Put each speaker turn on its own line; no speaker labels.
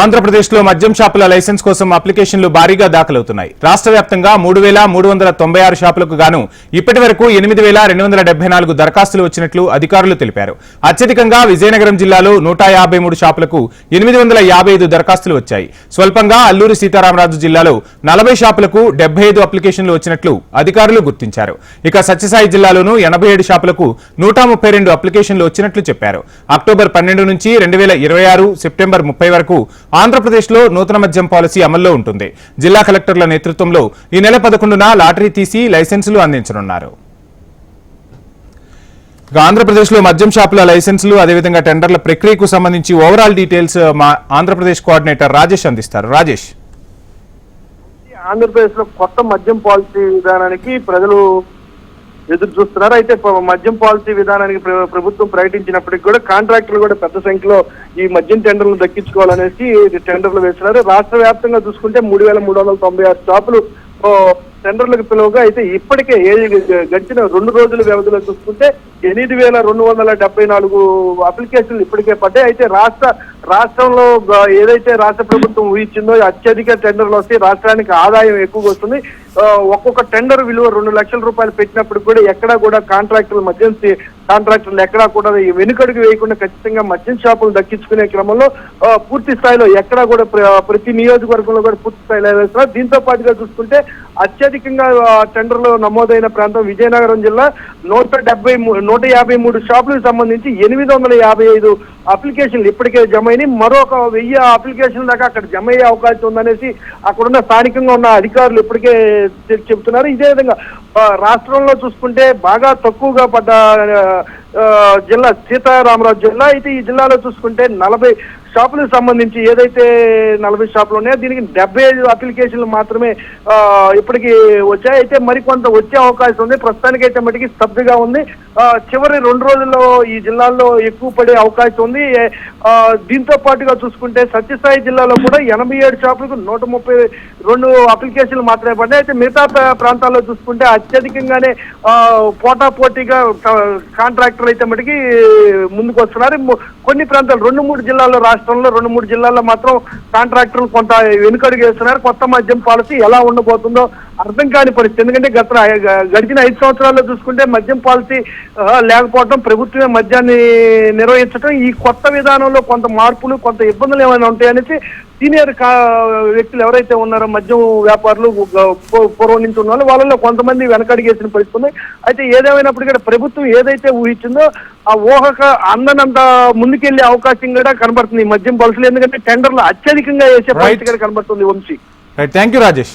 ఆంధ్రప్రదేశ్లో మద్యం షాపుల లైసెన్స్ కోసం అప్లికేషన్లు భారీగా దాఖలవుతున్నాయి. రాష్ట్ర వ్యాప్తంగా మూడు వేల మూడు వందల తొంభై ఆరు షాపులకు గాను ఇప్పటి వరకు ఎనిమిది వేల రెండు వందల డెబ్బై నాలుగు దరఖాస్తులు వచ్చినట్లు అధికారులు తెలిపారు. అత్యధికంగా విజయనగరం జిల్లాలో నూట యాభై మూడు షాపులకు ఎనిమిది వందల యాభై ఐదు దరఖాస్తులు వచ్చాయి. స్వల్పంగా అల్లూరి సీతారామరాజు జిల్లాలో నలభై షాపులకు డెబ్బై ఐదు అప్లికేషన్లు వచ్చినట్లు అధికారులు గుర్తించారు. ఇక సత్యసాయి జిల్లాలోనూ ఎనభై ఏడు షాపులకు నూట ముప్పై రెండు అప్లికేషన్లు వచ్చినట్లు చెప్పారు. అక్టోబర్ పన్నెండు నుంచి రెండు వేల ఇరవై ఆరు సెప్టెంబర్ ముప్పై వరకు ఆంధ్రప్రదేశ్లో నూతన మద్యం పాలసీ అమల్లో ఉంటుంది. జిల్లా కలెక్టర్ల నేతృత్వంలో ఈ నెల పదకొండున లాటరీ తీసి లైసెన్సులు అందించనున్నారు. ఆంధ్రప్రదేశ్లో మద్యం షాపుల లైసెన్సులు అదేవిధంగా టెండర్ల ప్రక్రియకు సంబంధించి ఓవరాల్ డీటెయిల్స్ మా ఆంధ్రప్రదేశ్ కోఆర్డినేటర్ రాజేష్ అందిస్తారు. రాజేష్.
ఆంధ్రప్రదేశ్లో కొత్త మద్యం పాలసీ విధానానికి ప్రజలు ఎదురు చూస్తున్నారు. అయితే మద్యం పాలసీ విధానానికి ప్రభుత్వం ప్రకటించినప్పటికీ కూడా కాంట్రాక్టులు కూడా పెద్ద సంఖ్యలో ఈ మద్యం టెండర్లు దక్కించుకోవాలనేసి ఇది టెండర్లు వేస్తున్నారు. రాష్ట్ర వ్యాప్తంగా చూసుకుంటే మూడు వేల మూడు వందల తొంభై ఆరు షాపులు టెండర్లకు పిలువగా అయితే ఇప్పటికే ఏ గడిచిన రెండు రోజుల వ్యవధిలో చూసుకుంటే ఎనిమిది వేల రెండు వందల డెబ్బై నాలుగు అప్లికేషన్లు ఇప్పటికే పడ్డాయి. అయితే రాష్ట్ర రాష్ట్రంలో ఏదైతే రాష్ట్ర ప్రభుత్వం ఊహించిందో అత్యధిక టెండర్లు వస్తే రాష్ట్రానికి ఆదాయం ఎక్కువగా వస్తుంది. ఒక్కొక్క టెండర్ విలువ రెండు లక్షల రూపాయలు పెట్టినప్పుడు కూడా ఎక్కడా కూడా కాంట్రాక్టర్లు మద్యం కాంట్రాక్టర్లు ఎక్కడా కూడా వెనుకడుగు వేయకుండా ఖచ్చితంగా మద్యం షాపులు దక్కించుకునే క్రమంలో పూర్తి స్థాయిలో ఎక్కడా కూడా ప్ర- ప్రతి నియోజకవర్గంలో కూడా పూర్తి స్థాయిలో వేస్తున్నారు దీంతో పాటుగా చూసుకుంటే అత్యధికంగా టెండర్లో నమోదైన ప్రాంతం విజయనగరం జిల్లా. నూట డెబ్బై నూట యాభై మూడు షాపులకు సంబంధించి ఎనిమిది వందల యాభై ఐదు అప్లికేషన్లు ఇప్పటికే జమ అయినాయి మరొక వెయ్యి అప్లికేషన్ దాకా అక్కడ జమ అయ్యే అవకాశం ఉందనేసి అక్కడున్న స్థానికంగా ఉన్న అధికారులు ఇప్పటికే చె- చెబుతున్నారు. ఇదే విధంగా రాష్ట్రంలో చూసుకుంటే బాగా తక్కువగా పడ్డ జిల్లా సీతారామరాజు జిల్లా. అయితే ఈ జిల్లాలో చూసుకుంటే నలభై షాపులకు సంబంధించి ఏదైతే నలభై షాపులు ఉన్నాయో దీనికి డెబ్బై ఐదు అప్లికేషన్లు మాత్రమే ఇప్పటికీ వచ్చాయి. అయితే మరికొంత వచ్చే అవకాశం ఉంది. ప్రస్తుతానికైతే మటుకి స్తబ్దుగా ఉంది. చివరి రెండు రోజుల్లో ఈ జిల్లాల్లో ఎక్కువ పడే అవకాశం ఉంది. దీంతో పాటుగా చూసుకుంటే సత్యసాయి జిల్లాలో కూడా ఎనభై ఏడు షాపులకు నూట ముప్పై రెండు అప్లికేషన్లు మాత్రమే పడ్డాయి. అయితే మిగతా ప్రాంతాల్లో చూసుకుంటే అత్యధికంగానే పోటాపోటీగా కాంట్రాక్ట్ డాక్టర్లు అయితే మటుకి ముందుకు వస్తున్నారు కొన్ని ప్రాంతాలు రెండు మూడు జిల్లాల్లో రాష్ట్రంలో రెండు మూడు జిల్లాల్లో మాత్రం కాంట్రాక్టర్లు కొంత వెనుకడుగు వేస్తున్నారు. కొత్త మద్యం పాలసీ ఎలా ఉండబోతుందో అర్థం కాని పరిస్థితి. ఎందుకంటే గత గడిచిన ఐదు సంవత్సరాల్లో చూసుకుంటే మద్యం పాలసీ లేకపోవడం ప్రభుత్వమే మద్యాన్ని నిర్వహించడం ఈ కొత్త విధానంలో కొంత మార్పులు కొంత ఇబ్బందులు ఏమైనా ఉంటాయనేసి సీనియర్ వ్యక్తులు ఎవరైతే ఉన్నారో మద్యం వ్యాపారులు పూర్వం నుంచి ఉన్న వాళ్ళు వాళ్ళలో కొంతమంది వెనకడిగేసిన పరిస్థితి ఉంది. అయితే ఏదేమైనప్పటికీ కూడా ప్రభుత్వం ఏదైతే ఊహించిందో ఆ ఊహక అందనంత ముందుకెళ్ళే అవకాశం కూడా కనబడుతుంది ఈ మద్యం పాలసీలు. ఎందుకంటే టెండర్లు అత్యధికంగా వేసే పరిస్థితి కూడా కనబడుతుంది వంశీ.
Thank you Rajesh